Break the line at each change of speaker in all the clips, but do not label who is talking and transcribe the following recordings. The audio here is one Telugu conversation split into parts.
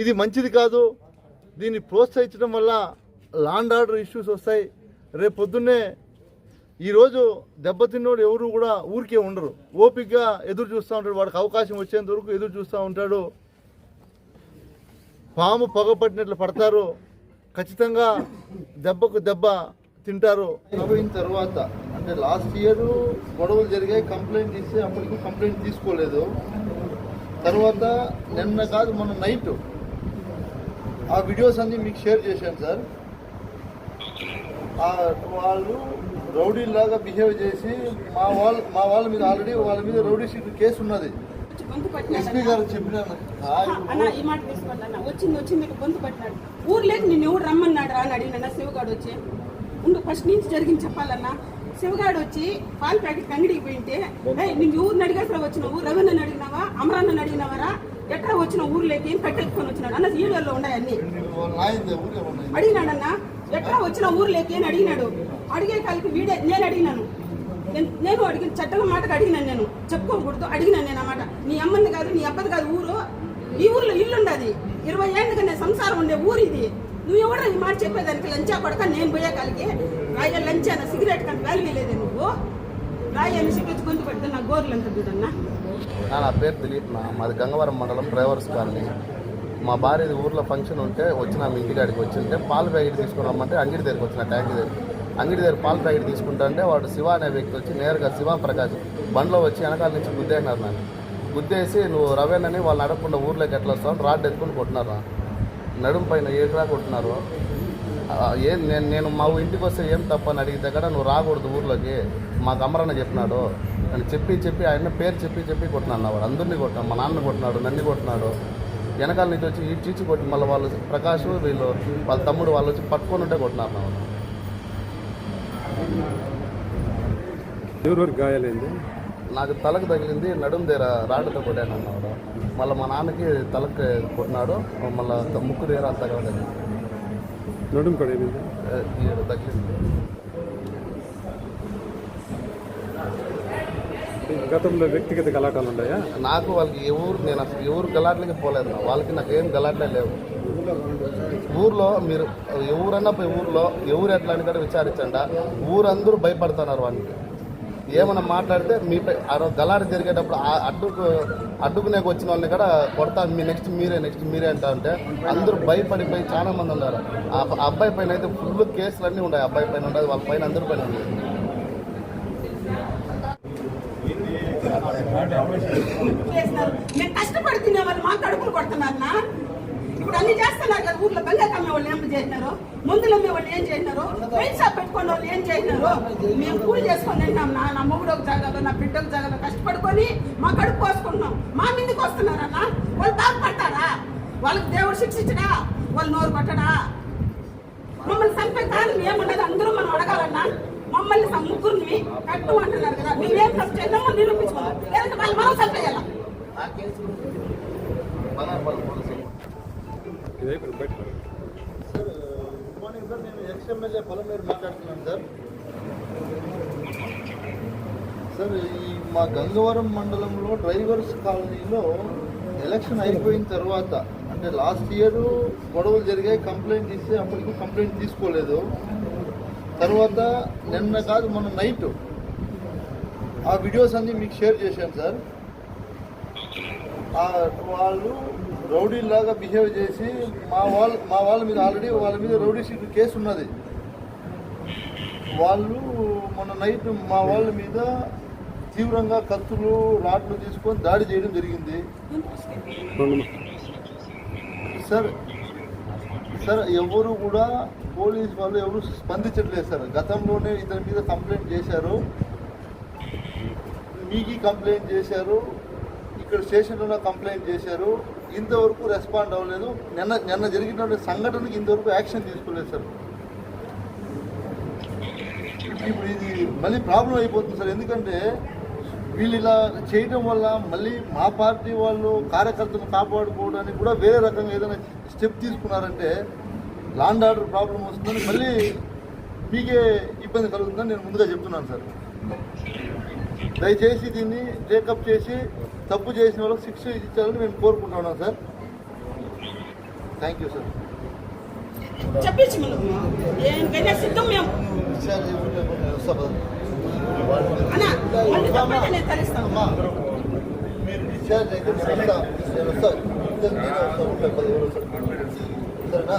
ఇది మంచిది కాదు. దీన్ని ప్రోత్సహించడం వల్ల లాండ్ ఆర్డర్ ఇష్యూస్ వస్తాయి. రేపు పొద్దున్నే ఈరోజు దెబ్బతిన్నోడు ఎవరు కూడా ఊరికే ఉండరు. ఓపికగా ఎదురు చూస్తూ ఉంటాడు. వాడికి అవకాశం వచ్చేంత వరకు ఎదురు చూస్తూ ఉంటాడు. పాము పొగ పట్టినట్లు పడతారు. ఖచ్చితంగా దెబ్బకు దెబ్బ తింటారు. అయిపోయిన తర్వాత అంటే లాస్ట్ ఇయర్ గొడవలు జరిగాయి. కంప్లైంట్ ఇస్తే అప్పటికి కంప్లైంట్ తీసుకోలేదు. తర్వాత నిన్న కాదు మొన్న నైట్ ఆ వీడియోస్ అన్ని మీకు షేర్ చేశాను సార్. వాళ్ళు రౌడీలాగా బిహేవ్ చేసి మా వాళ్ళ మా వాళ్ళ మీద ఆల్రెడీ వాళ్ళ మీద రౌడీ షీట్ కేసు ఉన్నది. ఎస్పీ గారు చెప్పినాను
ఈ మాట తీసుకోండి అన్న వచ్చింది వచ్చింది గొంతు పట్టినాడు. ఊర్లోకి నిన్ను ఎవడు రమ్మన్నాడు రా అని అడిగినా శివగాడు వచ్చి. ఉండు ఫస్ట్ నుంచి జరిగింది చెప్పాలన్నా. శివగాడు వచ్చి పాల ప్యాకెట్ అంగడికి పోయింటే "ఏయ్, నిన్ను ఊరిని అడిగేసరా వచ్చినావు రవీణని అడిగినావా? అమరాన్నని అడిగినావరా? ఎట్లా వచ్చిన ఊర్లోకి? ఏం కట్టెత్తుకొని వచ్చినాడు? అన్న వీడియోలో ఉన్నాయి అన్ని
వాళ్ళ నాయనదే ఊరికే ఉన్నాయి.
అడిగినాడన్న? ఎట్లా వచ్చిన ఊర్లోకి అని అడిగినాడు. అడిగే కాలికి వీడే నేను అడిగినాను. నేను- అడిగిన చట్టం మాటకు అడిగినాను నేను. చెప్పుకోకూడదు అడిగినాను నేను ఆ మాట. నీ అమ్మది కాదు నీ అబ్బది కాదు ఊరు. ఈ ఊర్లో ఇల్లు ఉండదు. ఇరవై ఏళ్ళుగా నేను సంసారం ఉండే ఊరు ఇది. నువ్వు ఎవడో ఈ మాట చెప్పేదానికి? లంచా కొడక నేను పోయే కాలికి రాయ లంచాన సిగరెట్ కంటే వాల్యూ లేదే నువ్వు. రాయని సిగరెట్ గొంతు పెడితే నా గోర్లు ఎంత చూడన్నా
నా నా పేరు దిలీప్ నా. మాది గంగవరం మండలం డ్రైవర్స్ కాలనీ. మా భార్య ఊర్లో ఫంక్షన్ ఉంటే వచ్చిన మీ ఇంటికాడికి వచ్చింటే పాల ప్యాకెట్ తీసుకుని రమ్మంటే అంగిడి దగ్గరికి వచ్చిన ట్యాంక్ దగ్గర అంగిడి దగ్గర పాల ప్యాకెట్ తీసుకుంటుంటే వాడు శివ అనే వ్యక్తి వచ్చి నేరుగా శివ ప్రకాష్ బండ్లో వచ్చి వెనకాల నుంచి గుద్దేసినారు నన్ను. గుద్దేసి నువ్వు రవేనని వాళ్ళు అడగకుండా ఊర్లోకి ఎట్లా వస్తావు రాడ్ ఎత్తుకుని కొట్టినారు నడుం పైన ఏకరా కొట్టినారు. ఏం నేను నేను మా ఇంటికి వస్తే ఏం తప్పని అని అడిగితే కదా నువ్వు రాకూడదు ఊర్లోకి. మాకు అమరణ చెప్పినాడు. అని చెప్పి చెప్పి ఆయన పేరు చెప్పి చెప్పి కొట్టినాడు వాడు. అందరినీ కొట్టినాడు. మా నాన్న కొట్టినాడు. నన్ను కొట్టినాడు. వెనకాల నుంచి వచ్చి ఈ చీచి కొట్టి మళ్ళీ వాళ్ళు ప్రకాష్ వీళ్ళు వాళ్ళ తమ్ముడు వాళ్ళు వచ్చి పట్టుకొని ఉంటే కొట్టినారు నా
ఎవరెవరు గాయాలైంది?
నాకు తలకు తగిలింది నడుం దగ్గర రాడ్డుతో కొట్టాను అన్నవాడు మళ్ళీ మా నాన్నకి తలకు కొట్టినాడు మళ్ళీ ముక్కు దగ్గర తగలలేదు
నడుం కూడా ఏమైంది?
ఈడ తగిలింది.
గతంలో వ్యక్తిగత గలాటాలు ఉన్నాయా?
నాకు వాళ్ళకి ఎవరు నేను అసలు ఎవరు గలాట్లకి పోలేదు నా. వాళ్ళకి నాకు ఏం గలాట్లే లేవు. ఊర్లో మీరు ఎవరన్నా పోయి ఊర్లో ఎవరు ఎట్లా అని కూడా విచారించండి. ఊరందరూ భయపడుతున్నారు వానికి ఏమన్నా మాట్లాడితే మీపై గలాట జరిగేటప్పుడు ఆ అడ్డుకు అడ్డుకునేకి వచ్చిన వాళ్ళని కూడా కొడతా మీ నెక్స్ట్ మీరే నెక్స్ట్ మీరే అంటా అంటే అందరూ భయపడిపోయి చాలా మంది ఉన్నారు. ఆ అబ్బాయి పైన అయితే ఫుల్ కేసులు అన్నీ ఉన్నాయి అబ్బాయి పైన ఉండదు వాళ్ళ పైన అందరి పైన ఉంది
చేస్తున్నారు మేము కష్టపడి తినే వాళ్ళు మా కడుపులు కొడుతున్నారు నా. ఇప్పుడు అన్ని చేస్తున్నారు కదా ఊర్లో బంగారు అమ్మే వాళ్ళు ఏం చేసినారు? మందులు అమ్మే వాళ్ళు ఏం చేసినారు? వైన్ షాప్ పెట్టుకున్న వాళ్ళు ఏం చేసినారు? మేము కూలి చేసుకొని తింటాం నా నా మొగుడు ఒక జాగాలో నా బిడ్డకు జాగాలో కష్టపడుకొని మా కడుపు కోసుకుంటున్నాం. మా మీదకి వస్తున్నారన్నా వాళ్ళు బాగుపడతారా వాళ్ళకి దేవుడు శిక్షించడా వాళ్ళు నోరు పట్టడా మమ్మల్ని చంపే కారణం ఏమున్నది? అందరూ మనం అడగాలన్నా? మమ్మల్ని ముగ్గురిని కట్టు అంటున్నారు కదా. మేమేం ఫస్ట్ ఎన్నో నిరూపించుకోవాలి లేదంటే వాళ్ళు మనం
సార్ గుడ్ మార్నింగ్ సార్. నేను ఎక్స్ ఎమ్మెల్యే పొలమేరు మాట్లాడుతున్నాను సార్. సార్ ఈ మా గంగవరం మండలంలో డ్రైవర్స్ కాలనీలో ఎలక్షన్ అయిపోయిన తర్వాత అంటే లాస్ట్ ఇయర్ గొడవలు జరిగాయి కంప్లైంట్ ఇస్తే అప్పటికి కంప్లైంట్ తీసుకోలేదు. తర్వాత నిన్న కాదు మొన్న నైట్ ఆ వీడియోస్ అన్ని మీకు షేర్ చేశాను సార్. వాళ్ళు రౌడీలాగా బిహేవ్ చేసి మా వాళ్ళ మా వాళ్ళ మీద ఆల్రెడీ వాళ్ళ మీద రౌడీ షీట్ కేసు ఉన్నది. వాళ్ళు మొన్న నైట్ మా వాళ్ళ మీద తీవ్రంగా కత్తులు రాడ్లు తీసుకొని దాడి చేయడం జరిగింది. సార్ సార్ ఎవరు కూడా పోలీస్ వాళ్ళు ఎవరు స్పందించట్లేదు సార్. గతంలోనే ఇతని మీద కంప్లైంట్ చేశారు. మీకు కంప్లైంట్ చేశారు. ఇక్కడ స్టేషన్లో కంప్లైంట్ చేశారు. ఇంతవరకు రెస్పాండ్ అవ్వలేదు. నిన్న నిన్న జరిగిన సంఘటనకి ఇంతవరకు యాక్షన్ తీసుకోలేదు సార్. ఇప్పుడు ఇది మళ్ళీ ప్రాబ్లం అయిపోతుంది సార్. ఎందుకంటే వీళ్ళు ఇలా చేయడం వల్ల మళ్ళీ మా పార్టీ వాళ్ళు కార్యకర్తలు కాపాడుకోవడానికి కూడా వేరే రకంగా ఏదైనా స్టెప్ తీసుకున్నారంటే లాండ్ ఆర్డర్ ప్రాబ్లం వస్తుందని మళ్ళీ మీకే ఇబ్బంది కలుగుతుందని నేను ముందుగా చెప్తున్నాను సార్. దయచేసి దీన్ని టేకప్ చేసి తప్పు చేసిన వాళ్ళకి శిక్ష ఇచ్చాలని మేము కోరుకుంటున్నాం సార్. థ్యాంక్ యూ సార్
చెప్పించి దేనికైనా సిద్ధం మేము.
మీరు డిశ్చార్జ్ అయితే సరేనా?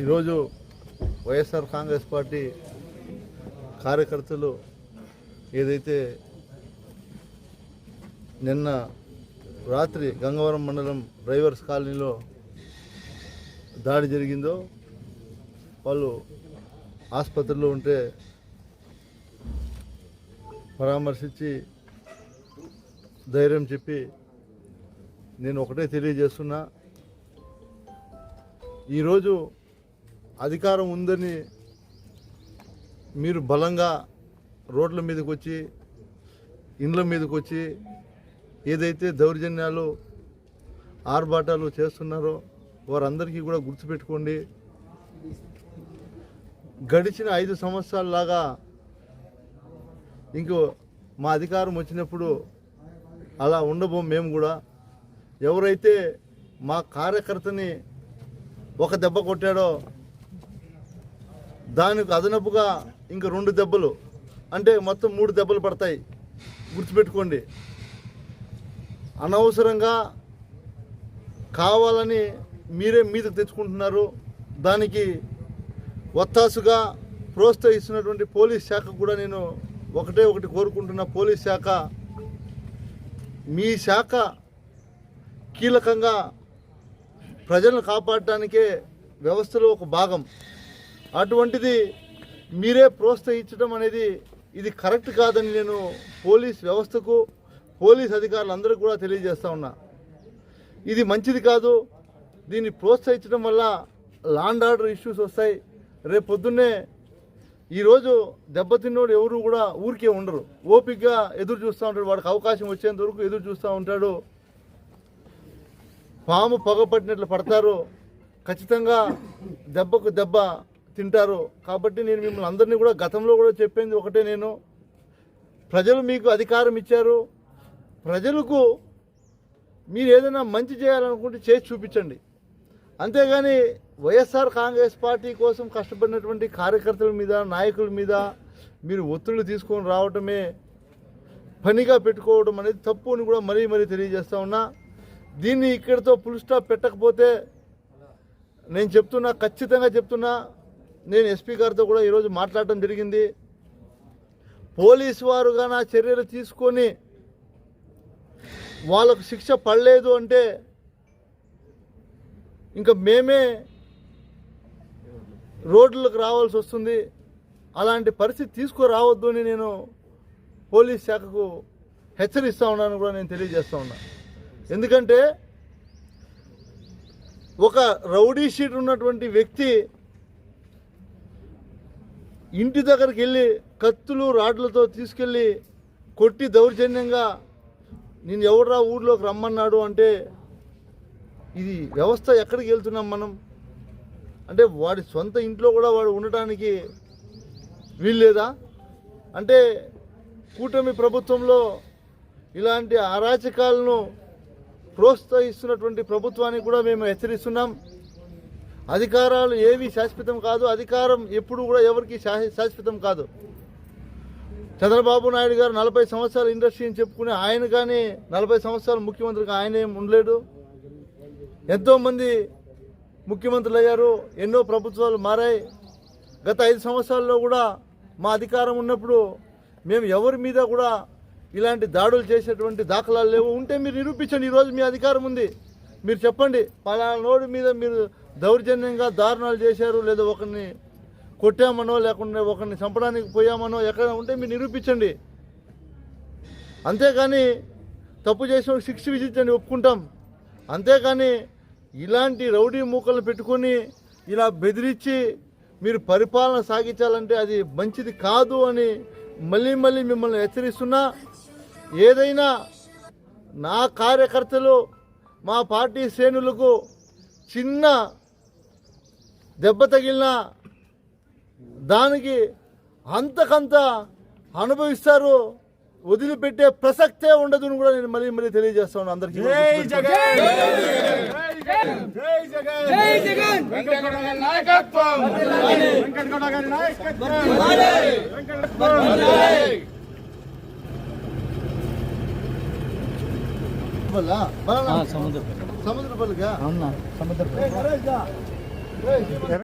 ఈరోజు వైఎస్ఆర్ కాంగ్రెస్ పార్టీ కార్యకర్తలు ఏదైతే నిన్న రాత్రి గంగవరం మండలం డ్రైవర్స్ కాలనీలో దాడి జరిగిందో వాళ్ళు ఆసుపత్రిలో ఉంటే పరామర్శించి ధైర్యం చెప్పి నేను ఒకటే తెలియజేస్తున్నా. ఈరోజు అధికారం ఉందని మీరు బలంగా రోడ్ల మీదకి వచ్చి ఇండ్ల మీదకి వచ్చి ఏదైతే దౌర్జన్యాలు ఆర్భాటాలు చేస్తున్నారో వారందరికీ కూడా గుర్తుపెట్టుకోండి. గడిచిన ఐదు సంవత్సరాలలాగా ఇంకో మా అధికారం వచ్చినప్పుడు అలా ఉండబోం మేము కూడా. ఎవరైతే మా కార్యకర్తని ఒక దెబ్బ కొట్టాడో దానికి అదనపుగా ఇంక రెండు దెబ్బలు. అంటే మొత్తం మూడు దెబ్బలు పడతాయి. గుర్తుపెట్టుకోండి. అనవసరంగా కావాలని మీరే మీదకు తెచ్చుకుంటున్నారు. దానికి ఒత్తాసుగా ప్రోత్సహిస్తున్నటువంటి పోలీస్ శాఖ కూడా నేను ఒకటే ఒకటి కోరుకుంటున్న పోలీస్ శాఖ. మీ శాఖ కీలకంగా ప్రజలను కాపాడటానికే వ్యవస్థలో ఒక భాగం. అటువంటిది మీరే ప్రోత్సహించడం అనేది ఇది కరెక్ట్ కాదని నేను పోలీస్ వ్యవస్థకు పోలీస్ అధికారులందరూ కూడా తెలియజేస్తా ఉన్నా. ఇది మంచిది కాదు. దీన్ని ప్రోత్సహించడం వల్ల లాండ్ ఆర్డర్ ఇష్యూస్ వస్తాయి. రేపు పొద్దున్నే ఈరోజు దెబ్బతిన్నోడు ఎవరు కూడా ఊరికే ఉండరు. ఓపికగా ఎదురు చూస్తూ ఉంటాడు. వాడికి అవకాశం వచ్చేంత వరకు ఎదురు చూస్తూ ఉంటాడు. పాము పొగపట్టినట్లు పడతారు. ఖచ్చితంగా దెబ్బకు దెబ్బ తింటారు. కాబట్టి నేను మిమ్మల్ని అందరినీ కూడా గతంలో కూడా చెప్పింది ఒకటే నేను. ప్రజలు మీకు అధికారం ఇచ్చారు. ప్రజలకు మీరు ఏదైనా మంచి చేయాలనుకుంటే చేసి చూపించండి. అంతేగాని వైఎస్ఆర్ కాంగ్రెస్ పార్టీ కోసం కష్టపడినటువంటి కార్యకర్తల మీద నాయకుల మీద మీరు ఒత్తిళ్ళు తీసుకొని రావటమే పనిగా పెట్టుకోవడం అనేది తప్పు అని కూడా మరీ మరీ తెలియజేస్తా ఉన్నా. దీన్ని ఇక్కడితో ఫుల్ స్టాప్ పెట్టకపోతే నేను చెప్తున్నా ఖచ్చితంగా చెప్తున్నా. నేను ఎస్పీ గారితో కూడా ఈరోజు మాట్లాడటం జరిగింది. పోలీసు వారుగా నా చర్యలు తీసుకొని వాళ్ళకు శిక్ష పడలేదు అంటే ఇంకా మేమే రోడ్లకు రావాల్సి వస్తుంది. అలాంటి పరిస్థితి తీసుకురావద్దు అని నేను పోలీస్ శాఖకు హెచ్చరిస్తూ ఉన్నాను కూడా నేను తెలియజేస్తూ ఉన్నా. ఎందుకంటే ఒక రౌడీ షీట్ ఉన్నటువంటి వ్యక్తి ఇంటి దగ్గరికి వెళ్ళి కత్తులు రాడ్లతో తీసుకెళ్ళి కొట్టి దౌర్జన్యంగా నేను ఎవడరా ఊర్లోకి రమ్మన్నాడు అంటే ఇది వ్యవస్థ ఎక్కడికి వెళ్తున్నాం మనం? అంటే వాడి సొంత ఇంట్లో కూడా వాడు ఉండటానికి వీల్లేదా? అంటే కూటమి ప్రభుత్వంలో ఇలాంటి అరాచకాలను ప్రోత్సహిస్తున్నటువంటి ప్రభుత్వానికి కూడా మేము హెచ్చరిస్తున్నాం. అధికారాలు ఏవి శాశ్వతం కాదు అధికారం ఎప్పుడు కూడా ఎవరికి శాశ్వతం కాదు. చంద్రబాబు నాయుడు గారు నలభై సంవత్సరాల ఇండస్ట్రీ అని చెప్పుకుని ఆయన కానీ నలభై సంవత్సరాలు ముఖ్యమంత్రిగా ఆయన ఏం ఉండలేడు. ఎంతోమంది ముఖ్యమంత్రులు అయ్యారు ఎన్నో ప్రభుత్వాలు మారాయి. గత ఐదు సంవత్సరాల్లో కూడా మా అధికారం ఉన్నప్పుడు మేము ఎవరి మీద కూడా ఇలాంటి దాడులు చేసేటువంటి దాఖలాలు లేవు. ఉంటే మీరు నిరూపించండి ఈరోజు మీ అధికారం ఉంది. మీరు చెప్పండి పలానా నోడు మీద మీరు దౌర్జన్యంగా దారుణాలు చేశారు లేదా ఒకరిని కొట్టామనో లేకుంటే ఒకరిని చంపడానికి పోయామనో ఎక్కడ ఉంటే మీరు నిరూపించండి. అంతేకాని తప్పు చేసిన శిక్ష విధించండి ఒప్పుకుంటాం. అంతేకాని ఇలాంటి రౌడీ మూకలను పెట్టుకొని ఇలా బెదిరించి మీరు పరిపాలన సాగించాలంటే అది మంచిది కాదు అని మళ్ళీ మళ్ళీ మిమ్మల్ని హెచ్చరిస్తున్నా. ఏదైనా నా కార్యకర్తలు మా పార్టీ శ్రేణులకు చిన్న దెబ్బ తగిలిన దానికి అంతకంత అనుభవిస్తారు వదిలిపెట్టే ప్రసక్తే ఉండదు అని కూడా నేను మళ్ళీ మళ్ళీ తెలియజేస్తాను అందరికీ సముద్ర సముద్ర
అవునా సముద్ర